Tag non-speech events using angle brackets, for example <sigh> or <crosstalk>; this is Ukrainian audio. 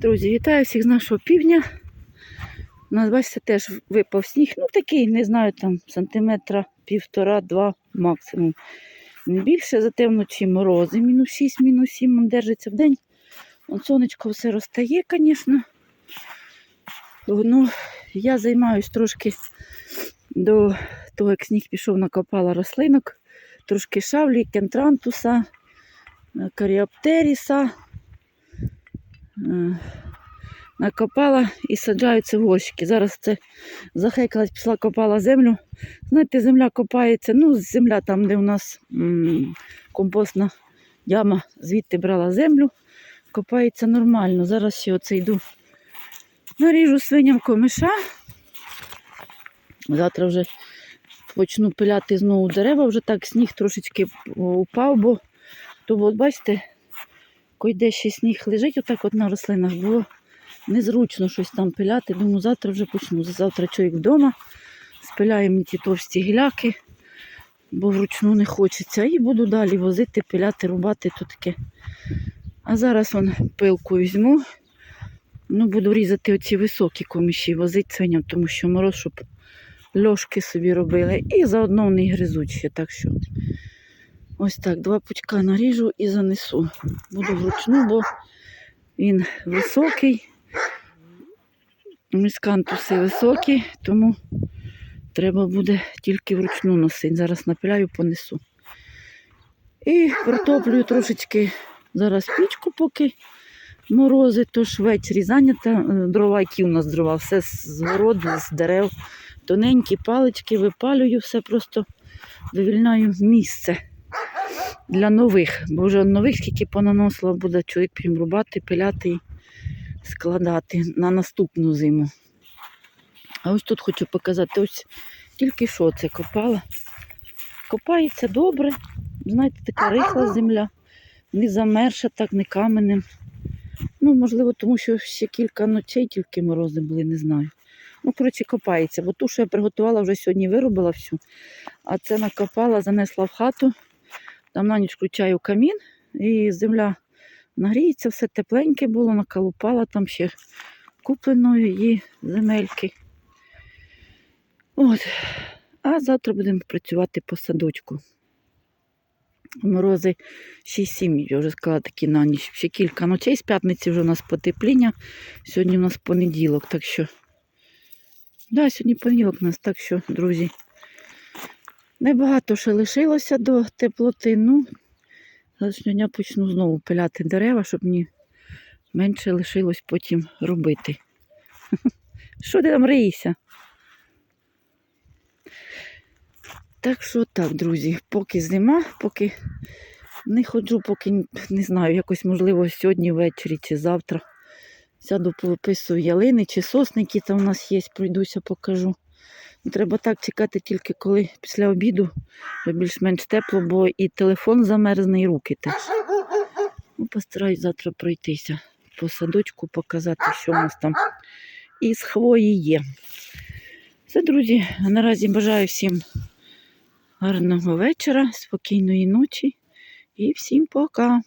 Друзі, вітаю всіх з нашого півдня. У нас, бачите, теж випав сніг. Ну, такий, не знаю, там сантиметра півтора-два максимум. Не більше, зате вночі морози. Мінус 6, мінус 7 він держиться в день. Сонечко все розтає, звісно. Ну, я займаюсь трошки до того, як сніг пішов, накопала рослинок. Трошки шавлі, кентрантуса, каріоптеріса. Е, накопала і саджаю це в горщики. Зараз це захекалась, пішла, копала землю. Знаєте, земля копається, ну, земля там, де у нас компостна яма, звідти брала землю, копається нормально. Зараз ще оце йду. Наріжу свиням комиша. Завтра вже почну пиляти знову дерева, вже так сніг трошечки упав, бо то, от, бачите, койде ще сніг лежить отак от на рослинах, було незручно щось там пиляти. Думаю, завтра вже почну. Завтра чоловік вдома, спиляємо ті товсті гіляки, бо вручну не хочеться. І буду далі возити, пиляти, рубати то таке. А зараз он пилку візьму. Ну, буду різати оці високі коміші, возити свиням, тому що мороз, щоб льошки собі робили. І заодно вони гризуть ще. Так що ось так, два пучка наріжу і занесу. Буду вручну, бо він високий. Міскантуси високі, тому треба буде тільки вручну носити. Зараз напиляю, понесу. І протоплюю трошечки зараз пічку, поки морози, тож ввечері зайнята. Е, Дрова, які у нас дрова, все з городу, з дерев. Тоненькі палички випалюю, все просто вивільняю місце для нових. Бо вже нових скільки понаносила, буде чоловік прям рубати, пиляти і складати на наступну зиму. А ось тут хочу показати, ось тільки що це копала. Копається добре. Знаєте, така рихла земля, не замерша, так, не каменем. Ну, можливо, тому що ще кілька ночей тільки морози були, не знаю. Ну, коротше, копається, бо ту, що я приготувала, вже сьогодні виробила всю. А це накопала, занесла в хату. Там на ніч включаю камін, і земля нагріється, все тепленьке було, наколупала там ще купленої її земельки. От. А завтра будемо працювати по садочку. Морози 6-7, я вже сказала, такі на ніч. Ще кілька ночей з п'ятниці вже у нас потепління. Сьогодні у нас понеділок, так що. Да, сьогодні понеділок у нас, так що, друзі. Небагато ще лишилося до теплоти. Ну, дня почну знову пиляти дерева, щоб мені менше лишилось потім робити. <laughs> Що ти там риєшся? Так що так, друзі, поки зима, поки не ходжу, поки не знаю, якось можливо сьогодні ввечері чи завтра. Сяду повиписую ялини чи сосники там у нас є, пройдуся, покажу. Треба так чекати тільки коли після обіду більш-менш тепло, бо і телефон замерзне, і руки теж. Ну, постараюсь завтра пройтися по садочку, показати, що у нас там із хвої є. Все, друзі, наразі бажаю всім гарного вечора, спокійної ночі і всім пока.